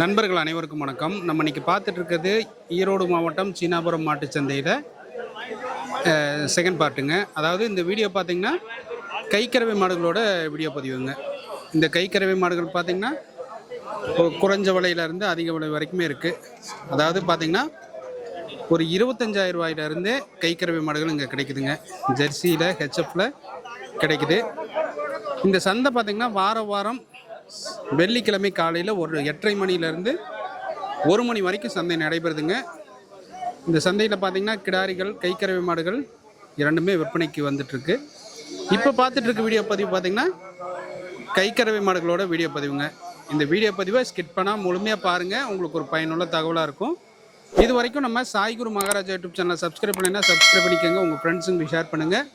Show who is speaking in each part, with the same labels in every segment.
Speaker 1: நண்பர்கள் அனைவருக்கும் வணக்கம். நம்ம இன்னைக்கு பார்த்துட்டு இருக்கிறது ஈரோடு மாவட்டம் சீனாபுரம் மாட்டு சந்தையில் செகண்ட் பார்ட்டுங்க அதாவது இந்த வீடியோ பார்த்தீங்கன்னா கைக்கறவை மாடுகளோட வீடியோ பதிவுங்க. இந்த கைக்கறவை மாடுகள் பார்த்தீங்கன்னா குறைஞ்ச விலையிலேருந்து அதிக விலை வரைக்குமே இருக்குது அதாவது பார்த்தீங்கன்னா ஒரு இருபத்தஞ்சாயிரம் ரூபாயிலிருந்தே கைக்கறவை மாடுகள் இங்கே கிடைக்குதுங்க. ஜெர்சியில் ஹெச்எஃப்பில் கிடைக்குது. இந்த சந்தை பார்த்திங்கன்னா வார வாரம் வெள்ளிக்கிழமை காலையில் ஒரு எட்டரை மணிலேருந்து ஒரு மணி வரைக்கும் சந்தை நடைபெறுதுங்க. இந்த சந்தையில் பார்த்தீங்கன்னா கிடாரிகள் கைக்கறவை மாடுகள் இரண்டுமே விற்பனைக்கு வந்துட்டுருக்கு. இப்போ பார்த்துட்ருக்க வீடியோ பதிவு பார்த்தீங்கன்னா கைக்கறவை மாடுகளோட வீடியோ பதிவுங்க. இந்த வீடியோ பதிவை ஸ்கிட் பண்ணால் முழுமையாக பாருங்கள் உங்களுக்கு ஒரு பயனுள்ள தகவலாக இருக்கும். இது வரைக்கும் நம்ம சாய்குரு மகாராஜா யூடியூப் சேனலை சப்ஸ்கிரைப் பண்ணினா சப்ஸ்கிரைப் பண்ணிக்கோங்க. உங்கள் ஃப்ரெண்ட்ஸுங்க ஷேர் பண்ணுங்கள்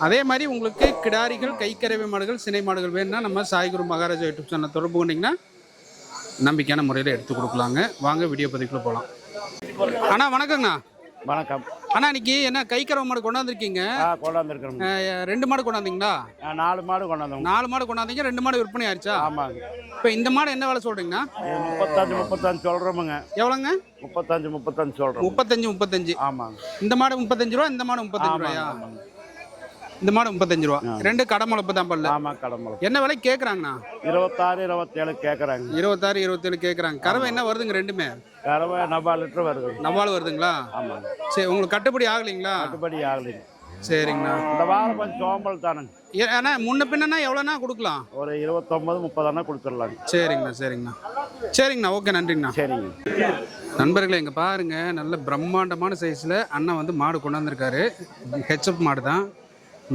Speaker 1: அதே மாதிரி உங்களுக்கு கிடாரிகள் கைக்கறவை மாடுகள் சினை மாடுகள் வேணும்னா நம்ம சாய்குரு மகாராஜா யூடியூப் சேனல் தொடர்பு கொண்டீங்கன்னா நம்பிக்கையான முறையில் எடுத்து கொடுக்கலாங்க. வாங்க வீடியோ பதிவுக்குள்ள போகலாம் அண்ணா வணக்கங்கண்ணா.
Speaker 2: வணக்கம்.
Speaker 1: அண்ணா இன்னைக்கு என்ன கைக்கறவை மாடு கொண்டாந்துருக்கீங்க? அஹ், ரெண்டு மாடு கொண்டாந்தீங்களா?
Speaker 2: நாலு மாடு கொண்டாந்தோம்.
Speaker 1: நாலு மாடு கொண்டாந்தீங்க ரெண்டு மாடு விற்பனை ஆயிடுச்சா
Speaker 2: ஆமாங்க.
Speaker 1: இப்போ இந்த மாடு என்ன வேலை சொல்றீங்கண்ணா?
Speaker 2: முப்பத்தஞ்சு முப்பத்தஞ்சு சொல்கிறோமுங்க
Speaker 1: எவ்வளோங்க?
Speaker 2: முப்பத்தஞ்சு முப்பத்தஞ்சு சொல்கிறோம்
Speaker 1: முப்பத்தஞ்சு முப்பத்தஞ்சு.
Speaker 2: ஆமாங்க.
Speaker 1: இந்த மாடு முப்பத்தஞ்சு ரூபா இந்த மாடு முப்பத்தஞ்சு ரூபாயா? இந்த மாடு முப்பத்தஞ்சு ரூபா. ரெண்டு கடமுளப்பு தான் பல்ல.
Speaker 2: ஆமாம் கடம்பளம்
Speaker 1: என்ன விலை கேட்குறாங்கண்ணா
Speaker 2: இருபத்தாறு இருபத்தேழு கேட்குறாங்க
Speaker 1: இருபத்தாறு இருபத்தேழு கேட்குறாங்க கறவை என்ன வருதுங்க ரெண்டுமே?
Speaker 2: கறவை நபா லிட்டர் வருது.
Speaker 1: நவால் வருதுங்களா?
Speaker 2: ஆமாங்க
Speaker 1: சரி உங்களுக்கு கட்டுப்படி ஆகலைங்களா?
Speaker 2: கட்டுப்படி ஆகலைங்க.
Speaker 1: சரிங்கண்ணா.
Speaker 2: இந்த வாரம் கொஞ்சம் சோம்பல் தானுங்க.
Speaker 1: ஏ- அண்ணா முன்ன பின்னா எவ்வளோண்ணா கொடுக்கலாம்?
Speaker 2: ஒரு இருபத்தொம்பது முப்பதானா கொடுத்துடலாங்க.
Speaker 1: சரிங்கண்ணா சரிங்கண்ணா. சரிங்கண்ணா ஓகே நன்றிங்கண்ணா.
Speaker 2: சரிங்க.
Speaker 1: நண்பர்களே இங்கே பாருங்க நல்ல பிரம்மாண்டமான சைஸில் அண்ணன் வந்து மாடு கொண்டாந்துருக்காரு ஹெச்எப் மாடு தான்.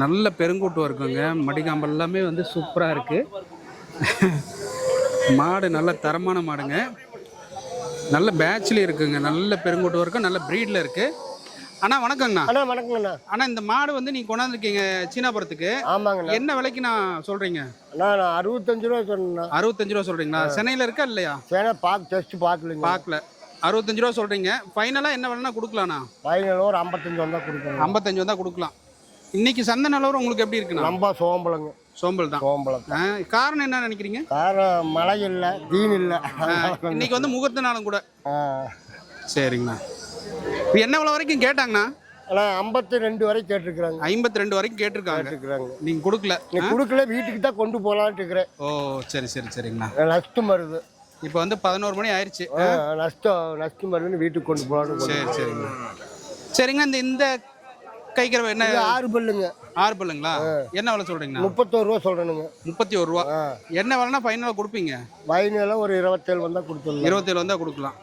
Speaker 1: நல்ல பெருங்கூட்டம் இருக்குங்க. மடிகாம்பல் எல்லாமே வந்து சூப்பராக இருக்குது மாடு நல்ல தரமான மாடுங்க. நல்ல பேட்ச்லேயும் இருக்குங்க. நல்ல பெருங்கூட்டம் இருக்கும் நல்ல ப்ரீடில் இருக்குது அண்ணா வணக்கங்கண்ணா.
Speaker 3: அண்ணா வணக்கங்கண்ணா.
Speaker 1: அண்ணா இந்த மாடு வந்து நீங்கள் கொண்டாந்துருக்கீங்க சீனாபுரத்துக்கு.
Speaker 3: ஆமாங்கண்ணா.
Speaker 1: என்ன விலைக்கு நான் சொல்கிறீங்க
Speaker 3: நான் அறுபத்தஞ்சு ரூபா சொன்னேண்ணா.
Speaker 1: அறுபத்தஞ்சு ரூபா சொல்கிறீங்களா சென்னையில் இருக்கா இல்லையா?
Speaker 3: வேணா பார்த்து டெஸ்ட் பார்க்கலீங்க.
Speaker 1: பார்க்கல. அறுபத்தஞ்சு ரூபா சொல்கிறீங்க ஃபைனலாக என்ன வேலைனா கொடுக்கலாண்ணா
Speaker 3: ஃபைனல் ஒரு ஐம்பத்தஞ்சு வந்தால் கொடுக்கணும்.
Speaker 1: ஐம்பத்தஞ்சு வந்தால் கொடுக்கலாம். இன்னைக்கு சந்தை நிலவரம் உங்களுக்கு எப்படி இருக்குண்ணா?
Speaker 3: ரொம்ப சோம்பலங்க.
Speaker 1: சோம்பல் தான்
Speaker 3: சோம்பலம்
Speaker 1: ஆ, காரணம் என்ன நினைக்கிறீங்க?
Speaker 3: காரம் மழை இல்லை தீன் இல்லை.
Speaker 1: இன்னைக்கு வந்து முகூர்த்த நாளும் கூட. சரிங்கண்ணா. இப்போ என்ன விலை வரைக்கும் கேட்டாங்கண்ணா?
Speaker 3: ஆனால் ஐம்பத்தி ரெண்டு வரை கேட்டிருக்கிறாங்க.
Speaker 1: ஐம்பத்தி ரெண்டு வரைக்கும் கேட்டிருக்காங்க.
Speaker 3: கேட்டிருக்கிறாங்க.
Speaker 1: நீங்கள் கொடுக்கல.
Speaker 3: நீ கொடுக்கல வீட்டுக்கு தான் கொண்டு போகலான்ட்டு இருக்கிறேன்.
Speaker 1: ஓ சரி சரி சரிங்கண்ணா.
Speaker 3: நஷ்டம் வருது.
Speaker 1: இப்போ வந்து பதினோரு மணி ஆயிடுச்சு
Speaker 3: ஆ, நஷ்டம் நஷ்டம் வருதுன்னு வீட்டுக்கு கொண்டு போகலான்னு
Speaker 1: சரி சரிங்கண்ணா. சரிங்கண்ணா இந்த இந்த கைக்கிறவ என்ன?
Speaker 3: இது ஆறு பல்லுங்க.
Speaker 1: ஆறு பல்லுங்களா? என்ன விலை சொல்கிறீங்கண்ணா
Speaker 3: முப்பத்தோரு ரூபா சொல்கிறேனுங்க
Speaker 1: முப்பத்தி ஒரு ரூபா என்ன விலைனா ஃபைனலாக கொடுப்பீங்க?
Speaker 3: ஃபைனலாக ஒரு இருபத்தேழு வந்தால் கொடுத்துடலாம்.
Speaker 1: இருபத்தேழு வந்தால் கொடுக்கலாம்.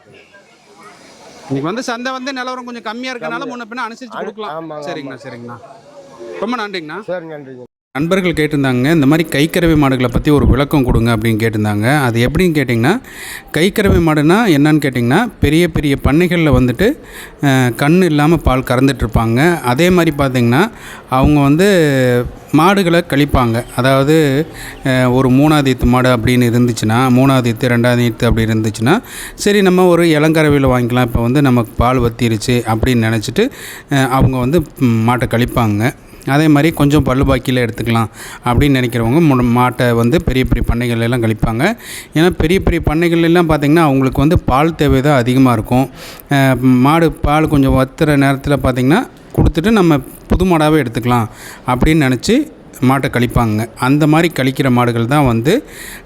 Speaker 1: இன்னைக்கு வந்து சந்தை வந்து நிலவரம் கொஞ்சம் கம்மியாக இருக்கனால முன்ன பின்ன அனுசரிச்சு கொடுக்கலாம். சரிங்கண்ணா சரிங்கண்ணா. ரொம்ப நன்றிங்கண்ணா.
Speaker 3: சரி நன்றிங்க.
Speaker 1: நண்பர்கள் கேட்டிருந்தாங்க இந்த மாதிரி கைக்கரவை மாடுகளை பற்றி ஒரு விளக்கம் கொடுங்க அப்படின்னு கேட்டிருந்தாங்க. அது எப்படின்னு கேட்டிங்கன்னா கைக்கரவை மாடுனா என்னன்னு கேட்டிங்கன்னா பெரிய பெரிய பண்ணைகளில் வந்துட்டு கண் இல்லாமல் பால் கறந்துட்டுருப்பாங்க அதே மாதிரி பார்த்திங்கன்னா அவங்க வந்து மாடுகளை கழிப்பாங்க. அதாவது ஒரு மூணாவது மாடு அப்படின்னு இருந்துச்சுன்னா மூணாவது ரெண்டாவது அப்படி இருந்துச்சுன்னா சரி நம்ம ஒரு இளங்கரவையில் வாங்கிக்கலாம். இப்போ வந்து நமக்கு பால் வத்திருச்சு அப்படின்னு நினச்சிட்டு அவங்க வந்து மாட்டை கழிப்பாங்க. அதே மாதிரி கொஞ்சம் பல்லு பாக்கியில் எடுத்துக்கலாம் அப்படின்னு நினைக்கிறவங்க மு- மாட்டை வந்து பெரிய பெரிய பண்ணைகள்லாம் கழிப்பாங்க. ஏன்னா பெரிய பெரிய பண்ணைகள் எல்லாம் பார்த்திங்கன்னா அவங்களுக்கு வந்து பால் தேவை தான் அதிகமாக இருக்கும் மாடு பால் கொஞ்சம் வத்துற நேரத்தில் பார்த்திங்கன்னா கொடுத்துட்டு நம்ம புது மாடாகவே எடுத்துக்கலாம் அப்படின்னு நினச்சி மாட்டை கழிப்பாங்க. அந்த மாதிரி கழிக்கிற மாடுகள் தான் வந்து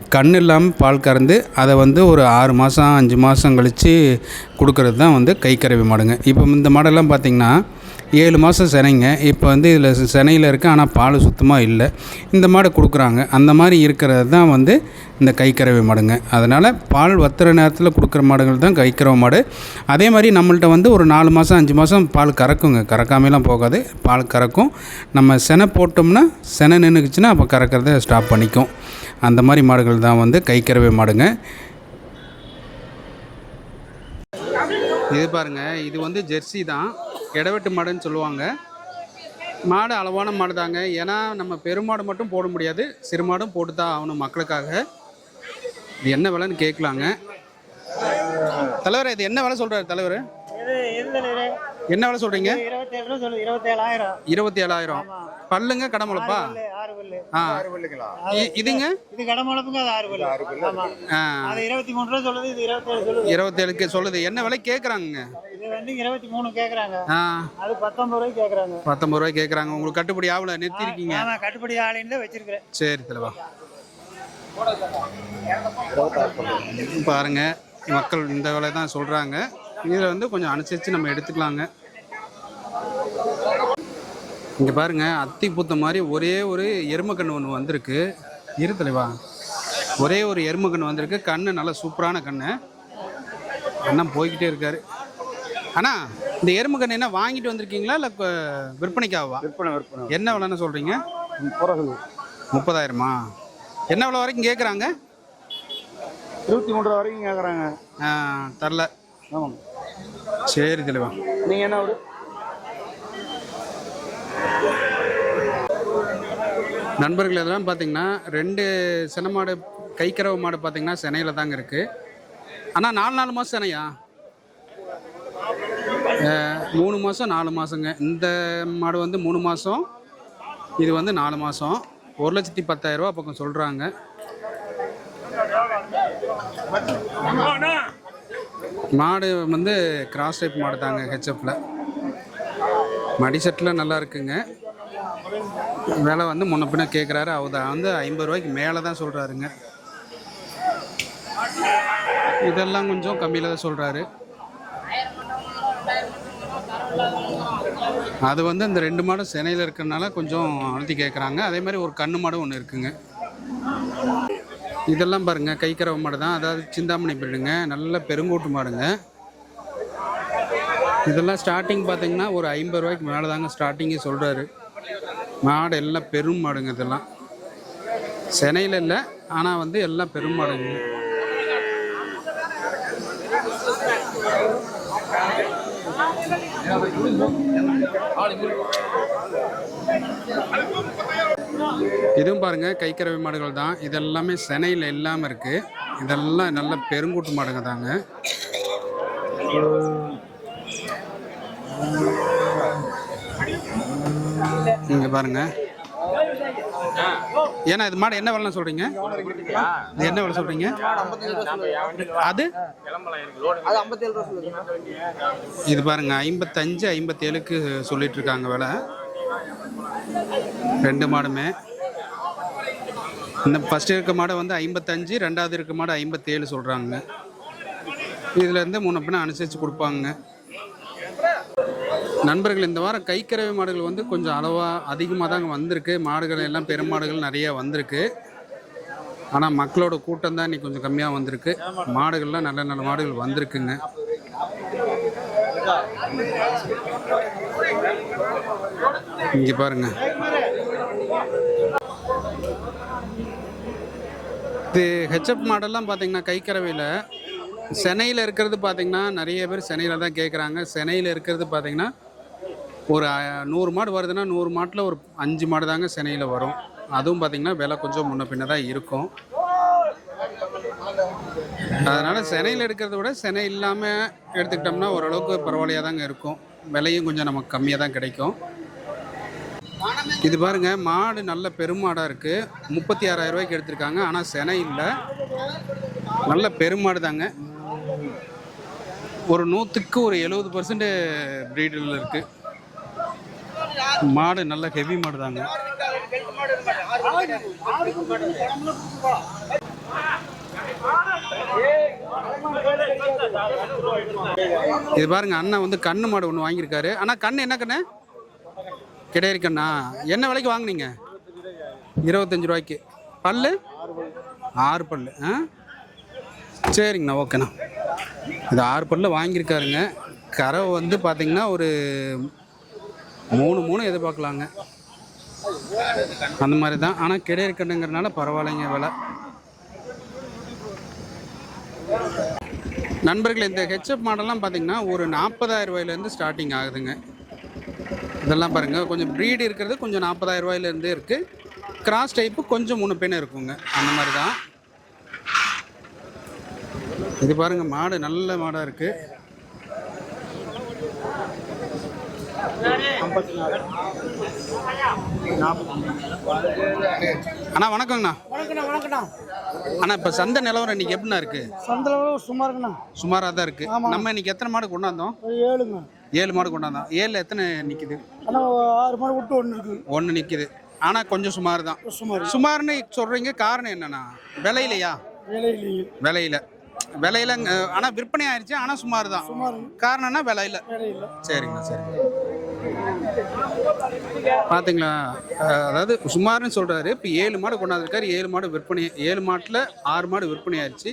Speaker 1: கண் இல்லாமல் பால் கறந்து அதை வந்து ஒரு ஆறு மாதம் அஞ்சு மாதம் கழித்து கொடுக்கறது தான் வந்து கைக்கறவை மாடுங்க. இப்போ இந்த மாடெல்லாம் பார்த்திங்கன்னா ஏழு மாதம் சினைங்க. இப்போ வந்து இதில் சினையில் இருக்குது ஆனால் பால் சுத்தமாக இல்லை. இந்த மாடு கொடுக்குறாங்க. அந்த மாதிரி இருக்கிறது தான் வந்து இந்த கைக்கறவை மாடுங்க. அதனால் பால் வத்துற நேரத்தில் கொடுக்குற மாடுகள் தான் கைக்கறவை மாடு. அதே மாதிரி நம்மள்ட்ட வந்து ஒரு நாலு மாதம் அஞ்சு மாதம் பால் கறக்குங்க. கறக்காமலாம் போகாது. பால் கறக்கும். நம்ம செனை போட்டோம்னா செனை நின்றுக்குச்சுன்னா அப்போ கறக்கிறத ஸ்டாப் பண்ணிக்கும். அந்த மாதிரி மாடுகள் தான் வந்து கைக்கறவை மாடுங்க. இது பாருங்க. இது வந்து ஜெர்சி தான். இடவெட்டு மாடுன்னு சொல்லுவாங்க. மாடு அளவான மாடு தாங்க ஏன்னா நம்ம பெருமாடு மட்டும் போட முடியாது. சிறு மாடும் போட்டு தான் ஆகணும் மக்களுக்காக. இது என்ன விலைன்னு கேட்கலாங்க. தலைவர் இது என்ன விலை சொல்கிறாரு தலைவர்? என்ன விலை
Speaker 4: இருபத்தேழாயிரம்.
Speaker 1: இருபத்தி ஏழாயிரம் பல்லுங்க கடமுளப்பா இதுங்க?
Speaker 4: இது கடமுளப்புங்க அது ஆறு பல்லு. ஆமா.
Speaker 1: ஆ.
Speaker 4: அது இருபத்தி மூணு ரூபா சொல்லுது இது இருபத்தேழு சொல்லுது.
Speaker 1: இருபத்தேழுக்கு சொல்லுது. என்ன விலை கேட்குறாங்க
Speaker 4: இது வந்து இருபத்தி மூணு கேக்குறாங்க.
Speaker 1: ஆ.
Speaker 4: அது பத்தொன்பது ரூபாய்க்கு கேக்குறாங்க.
Speaker 1: பத்தொம்பது ரூபாய் கேட்குறாங்க உங்களுக்கு கட்டுப்படி ஆகல நிறுத்திருக்கீங்க.
Speaker 4: ஆமா கட்டுப்படி ஆளின்னு தான் வச்சிருக்கிறேன்.
Speaker 1: சரி தலைவா பாருங்க மக்கள் இந்த விலை தான் சொல்கிறாங்க இதில் வந்து கொஞ்சம் அனுசரித்து நம்ம எடுத்துக்கலாங்க. இங்கே பாருங்க அத்தி பூத்த மாதிரி ஒரே ஒரு எருமக்கன்று ஒன்று வந்திருக்கு. இரு தலைவா. ஒரே ஒரு எருமக்கன்று வந்திருக்கு. கண்ணு நல்லா சூப்பரான கண்ணு. அண்ணன் போய்கிட்டே இருக்காரு. அண்ணா இந்த எருமக்கன்று என்ன வாங்கிட்டு வந்திருக்கீங்களா? இல்லை விற்பனைக்காகவா
Speaker 2: விற்பனை விற்பனை.
Speaker 1: என்ன விலைன்னு சொல்கிறீங்க
Speaker 2: பிறகு
Speaker 1: முப்பதாயிரமா? என்ன விலை வரைக்கும் கேட்குறாங்க
Speaker 2: இருபத்தி ரூபா வரைக்கும் கேட்குறாங்க
Speaker 1: தரல.
Speaker 2: ஆமாங்க.
Speaker 1: சரி தெளிவா
Speaker 2: நீங்கள் என்ன ஒரு
Speaker 1: நண்பர்கள் எல்லாம் பார்த்தீங்கன்னா ரெண்டு சின மாடு கைக்கறவை மாடு பார்த்தீங்கன்னா சினையில் தாங்க இருக்குது ஆனால் நாலு நாலு மாதம் சினையா அஹ், மூணு மாதம் நாலு மாதங்க இந்த மாடு வந்து மூணு மாதம் இது வந்து நாலு மாதம் ஒரு லட்சத்தி பத்தாயிரரூபா பக்கம் சொல்கிறாங்க மாடு வந்து கிராஸ் டைப் மாடு தாங்க ஹெச்எஃப்பில் மடி செட்டில் நல்லா இருக்குங்க. விலை வந்து முன்ன பின்ன கேட்குறாரு அவர் வந்து ஐம்பது ரூபாய்க்கு மேலே தான் சொல்கிறாருங்க இதெல்லாம் கொஞ்சம் கம்மியில் தான் சொல்கிறாரு அது வந்து அந்த ரெண்டு மாடும் சென்னையில் இருக்கிறனால கொஞ்சம் அழுத்தி கேட்குறாங்க அதே மாதிரி ஒரு கண்ணு மாடும் ஒன்று இருக்குங்க. இதெல்லாம் பாருங்க கைக்கறவை மாடு தான் அதாவது சிந்தாமணி பிரிடுங்க நல்ல பெருங்கூட்டு மாடுங்க. இதெல்லாம் ஸ்டார்டிங் பார்த்தீங்கன்னா ஒரு ஐம்பது ரூபாய்க்கு மேலே தாங்க ஸ்டார்டிங்கே சொல்கிறாரு மாடு எல்லாம் பெரும் மாடுங்க இதெல்லாம். சென்னையில் இல்லை ஆனால் வந்து எல்லாம் பெரும் மாடுங்க. இதுவும் பாருங்க கைக்கறவை மாடுகள் தான். இதெல்லாமே சென்னையில் இல்லாமல் இருக்கு. இதெல்லாம் நல்ல பெருங்கூட்டு மாடுங்க தாங்க. இங்க பாருங்க. ஏன்னா இது மாடு என்ன விலை சொல்றீங்க? இது என்ன விலை சொல்றீங்க? அது? இது பாருங்க ஐம்பத்தஞ்சு ஐம்பத்தேழுக்கு சொல்லிட்டு இருக்காங்க விலை. ரெண்டு மாடுமே. இந்த ஃபர்ஸ்ட் இருக்க மாடை வந்து ஐம்பத்தஞ்சு ரெண்டாவது இருக்க மாடு ஐம்பத்தேழு சொல்கிறாங்க இதுலேருந்து மூணு பின்ன அனுசரித்து கொடுப்பாங்க. நண்பர்கள் இந்த வாரம் கைக்கறவை மாடுகள் வந்து கொஞ்சம் அளவாக அதிகமாக தாங்க வந்திருக்கு. மாடுகள் எல்லாம் பெருமாடுகள் நிறைய வந்திருக்கு. ஆனால் மக்களோட கூட்டம் தான் இன்னைக்கு கொஞ்சம் கம்மியாக வந்திருக்கு. மாடுகள்லாம் நல்ல நல்ல மாடுகள் வந்திருக்குங்க. இங்கே பாருங்க. இது ஹெச்எப் மாடல்லாம் பார்த்தீங்கன்னா கைக்கரவையில் சென்னையில் இருக்கிறது பார்த்தீங்கன்னா நிறைய பேர் சென்னையில் தான் கேட்குறாங்க சென்னையில் இருக்கிறது பார்த்தீங்கன்னா ஒரு நூறு மாடு வருதுன்னா நூறு மாட்டில் ஒரு அஞ்சு மாடு தாங்க சென்னையில் வரும். அதுவும் பார்த்தீங்கன்னா விலை கொஞ்சம் முன்ன பின்ன தான் இருக்கும். அதனால் சென்னையில் எடுக்கிறத விட சென்னை இல்லாமல் எடுத்துக்கிட்டோம்னா ஓரளவுக்கு பரவாயில்லையாக தாங்க இருக்கும். விலையும் கொஞ்சம் நமக்கு கம்மியாக தான் கிடைக்கும். இது பாருங்க மாடு நல்ல பெருமாடாக இருக்குது முப்பத்தி ஆறாயிரம் ரூபாய்க்கு எடுத்திருக்காங்க. ஆனால் செனை இல்லை. நல்ல பெருமாடு தாங்க. ஒரு நூற்றுக்கு ஒரு எழுபது பர்சன்ட் ப்ரீடில் இருக்குது மாடு நல்ல ஹெவி மாடு தாங்க. இது பாருங்க அண்ணன் வந்து கண்ணு மாடு ஒன்று வாங்கியிருக்காரு. ஆனால் கண்ணு என்ன கண்ணு? கிடையாது இருக்கண்ணா. என்ன விலைக்கு வாங்குனீங்க? இருபத்தஞ்சு ரூபாய்க்கு. பல்லு? ஆறு பல் ஆ? சரிங்கண்ணா ஓகேண்ணா. இது ஆறு பல்லு வாங்கியிருக்காருங்க. கறவை வந்து பார்த்திங்கன்னா ஒரு மூணு மூணு எதிர்பார்க்கலாங்க. அந்த மாதிரி தான். ஆனால் கிடையாது கண்ணுங்கிறனால பரவாயில்லைங்க விலை. நண்பர்கள் இந்த ஹெச்எப் மாடல்லாம் பார்த்தீங்கன்னா ஒரு நாற்பதாயிரம் ரூபாயிலேருந்து ஸ்டார்டிங் ஆகுதுங்க. இதெல்லாம் பாருங்கள் கொஞ்சம் ப்ரீடு இருக்கிறது கொஞ்சம் நாற்பதாயிரம் ரூபாயிலேருந்து இருக்குது கிராஸ் டைப்பு கொஞ்சம் முன்ன பின்ன இருக்குங்க. அந்த மாதிரி தான் இது பாருங்கள் மாடு நல்ல மாடாக இருக்குது அண்ணா வணக்கங்கண்ணா.
Speaker 4: வணக்கண்ணா
Speaker 1: அண்ணா இப்போ சந்தை நிலவரம் இன்னைக்கு எப்படிண்ணா இருக்கு?
Speaker 4: சந்தளவு சும்மா இருக்குண்ணா
Speaker 1: சுமாராக தான் இருக்கு. நம்ம இன்னைக்கு எத்தனை மாடு கொண்டாந்தோம்?
Speaker 4: ஏழுங்க.
Speaker 1: ஏழு மாடு கொண்டாந்தோம் ஏழில் எத்தனை நிற்குது
Speaker 4: ஆனால் ஆறு மாடு விட்டு ஒன்று இருக்குது.
Speaker 1: ஒன்று நிற்குது ஆனால் கொஞ்சம் சுமார் தான்.
Speaker 4: சுமார்
Speaker 1: சுமார்னு சொல்கிறீங்க காரணம் என்னண்ணா விலையிலையா?
Speaker 4: வேலையிலேயே.
Speaker 1: விலையில. விலையில ஆனால் விற்பனை ஆயிடுச்சு ஆனால் சுமார் தான். காரணம்னா விலையில.
Speaker 4: வேலையில்.
Speaker 1: சரிங்கண்ணா சரிங்க. பார்த்தீங்களா அதாவது சுமார்னு சொல்கிறாரு இப்போ ஏழு மாடு கொண்டாந்துருக்காரு ஏழு மாடு விற்பனை ஏழு மாட்டில் ஆறு மாடு விற்பனை ஆயிடுச்சு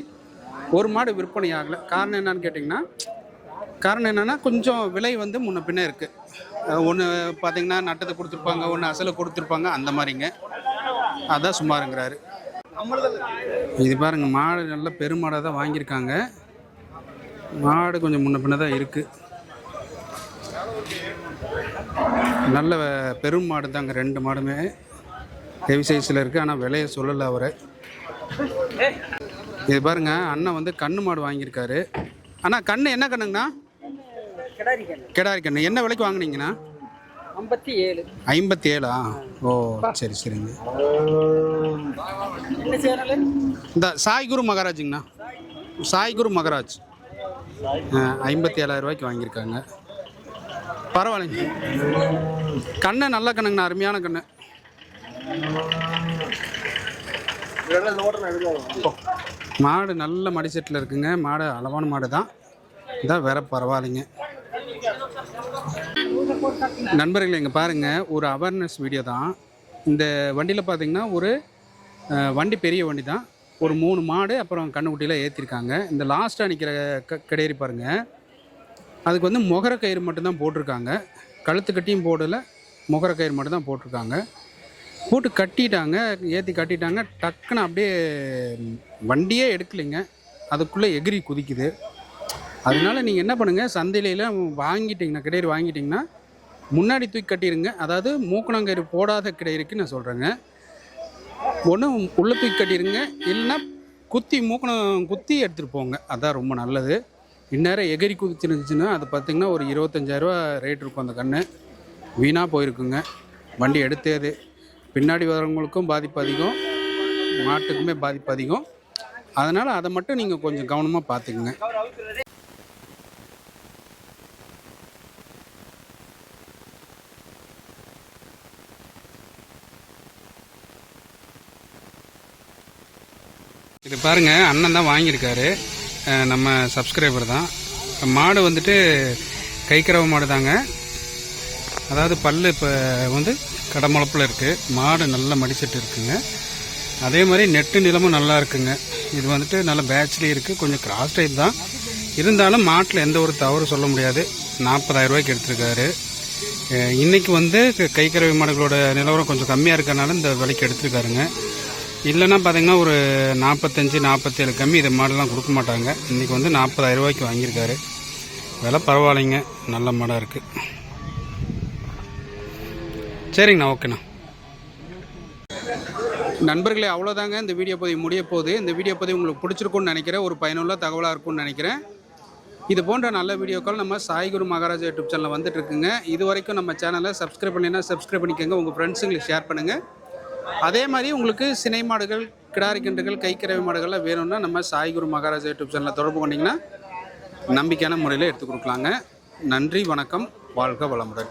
Speaker 1: ஒரு மாடு விற்பனை ஆகலை. காரணம் என்னன்னு கேட்டிங்கன்னா காரணம் என்னென்னா கொஞ்சம் விலை வந்து முன்ன பின்ன இருக்குது ஒன்று பார்த்தீங்கன்னா நட்டத்தை கொடுத்துருப்பாங்க ஒன்று அசலை கொடுத்துருப்பாங்க அந்த மாதிரிங்க. அதான் சுமாருங்கிறாரு. இது பாருங்க மாடு நல்ல பெருமாடாக தான் வாங்கியிருக்காங்க. மாடு கொஞ்சம் முன்ன பின்ன தான் இருக்குது நல்ல பெரும் மாடு தாங்க ரெண்டு மாடுமே. ஹெவி சைஸில் இருக்குது ஆனால் விலையை சொல்லலை அவர். இது பாருங்க அண்ணன் வந்து கண்ணு மாடு வாங்கியிருக்காரு. அண்ணா கண்ணு என்ன கண்ணுங்கண்ணா? கிடாரி கண்ணு என்ன விலைக்கு வாங்குனீங்கண்ணா?
Speaker 4: ஐம்பத்தி ஏழு
Speaker 1: ஐம்பத்தி ஏழா ஓ சரி சரிங்க. இந்த சாய்குரு மகாராஜுங்கண்ணா. சாய்குரு மகாராஜ். ஐம்பத்தி ஏழாயிரம் ரூபாய்க்கு வாங்கியிருக்காங்க. பரவாயில்லைங்க. கண்ணு நல்ல கண்ணுங்கண்ணா அருமையான கண்ணு. மாடு நல்ல மடி செட்டில் இருக்குங்க. மாடு அளவான மாடு தான் இதான் வேற பரவாயில்லைங்க. நண்பர்களே இங்கே பாருங்கள் ஒரு அவேர்னஸ் வீடியோ தான். இந்த வண்டியில் பார்த்தீங்கன்னா ஒரு வண்டி பெரிய வண்டி தான். ஒரு மூணு மாடு அப்புறம் கண்ணுக்குட்டியில் ஏற்றிருக்காங்க இந்த லாஸ்ட்டாக நிற்கிற க கிடையாது பாருங்கள் அதுக்கு வந்து முகர கயிறு மட்டும்தான் போட்டிருக்காங்க. கழுத்து கட்டியும் போடலை முகர கயிறு மட்டும்தான் போட்டிருக்காங்க. போட்டு கட்டிட்டாங்க ஏற்றி கட்டிட்டாங்க. டக்குன்னு அப்படியே வண்டியே எடுக்கலைங்க. அதுக்குள்ளே எகிரி குதிக்குது. அதனால நீங்கள் என்ன பண்ணுங்கள் சந்தையிலாம் வாங்கிட்டீங்கன்னா கிடையாது வாங்கிட்டிங்கன்னா முன்னாடி தூக்கி கட்டிடுங்க அதாவது மூக்கணங்கயிறு போடாத கிடையிருக்கு நான் சொல்கிறேங்க ஒன்று உள்ளே தூக்கி கட்டிடுங்க இல்லைன்னா குத்தி மூக்கணம் குத்தி எடுத்துகிட்டு போங்க. அதான் ரொம்ப நல்லது. இந்நேரம் எகிரி குதிச்சிருந்துச்சுன்னா அது பார்த்திங்கன்னா ஒரு இருபத்தஞ்சாயிரரூவா ரேட் இருக்கும் அந்த கன்று வீணாக போயிருக்குங்க. வண்டி எடுத்தேது. பின்னாடி வரவங்களுக்கும் பாதிப்பு அதிகம். மாட்டுக்குமே பாதிப்பு அதிகம். அதனால் அதை மட்டும் நீங்கள் கொஞ்சம் கவனமாக பார்த்துக்குங்க இது பாருங்க அண்ணன் தான் வாங்கியிருக்காரு. நம்ம சப்ஸ்கிரைபர் தான். மாடு வந்துட்டு கைக்கறவை மாடு தாங்க. அதாவது பல்லு இப்போ வந்து கடமுளப்பில் இருக்குது மாடு நல்ல மடிசெட்டு இருக்குங்க. அதே மாதிரி நெட்டு நிலமும் நல்லா இருக்குங்க. இது வந்துட்டு நல்ல பேட்ச்லேயும் இருக்குது கொஞ்சம் கிராஸ் டைப் தான். இருந்தாலும் மாட்டில் எந்த ஒரு தவறு சொல்ல முடியாது. நாற்பதாயிரம் ரூபாய்க்கு எடுத்திருக்காரு. இன்றைக்கி இன்னைக்கு வந்து க- கைக்கறவை மாடுகளோட நிலவரம் கொஞ்சம் கம்மியாக இருக்கறனால இந்த விலைக்கு எடுத்திருக்காருங்க. இல்லைன்னா பார்த்தீங்கன்னா ஒரு நாற்பத்தஞ்சு நாற்பத்தேழு கம்மி இது மாடெல்லாம் கொடுக்க மாட்டாங்க. இன்றைக்கி வந்து நாற்பதாயிரம் ரூபாய்க்கு வாங்கியிருக்காரு. விலை பரவாயில்லைங்க. நல்ல மாடாக இருக்குது சரிங்கண்ணா ஓகேண்ணா. நண்பர்களே அவ்வளோதாங்க இந்த வீடியோ பதிவு முடிய போகுது. இந்த வீடியோ பதிவு உங்களுக்கு பிடிச்சிருக்கும்னு நினைக்கிறேன். ஒரு பயனுள்ள தகவலாக இருக்கும்னு நினைக்கிறேன். இது போன்ற நல்ல வீடியோக்கள் நம்ம சாய்குரு மகாராஜா யூடியூப் சேனலில் வந்துட்டு இருக்குங்க. இது வரைக்கும் நம்ம சேனலை சப்ஸ்கிரைப் பண்ணினா சப்ஸ்கிரைப் பண்ணிக்கோங்க. உங்கள் ஃப்ரெண்ட்ஸுங்களுக்கு ஷேர் பண்ணுங்கள் அதே மாதிரி உங்களுக்கு சினை மாடுகள் கிடாரி கிண்டுகள் கைக்கறவை மாடுகள்லாம் வேணும்னா நம்ம சாய்குரு மகாராஜா யூடியூப் சேனலில் தொடர்பு பண்ணிங்கன்னா நம்பிக்கையான முறையில் எடுத்து கொடுக்கலாங்க. நன்றி வணக்கம் வாழ்க வளமுடன்.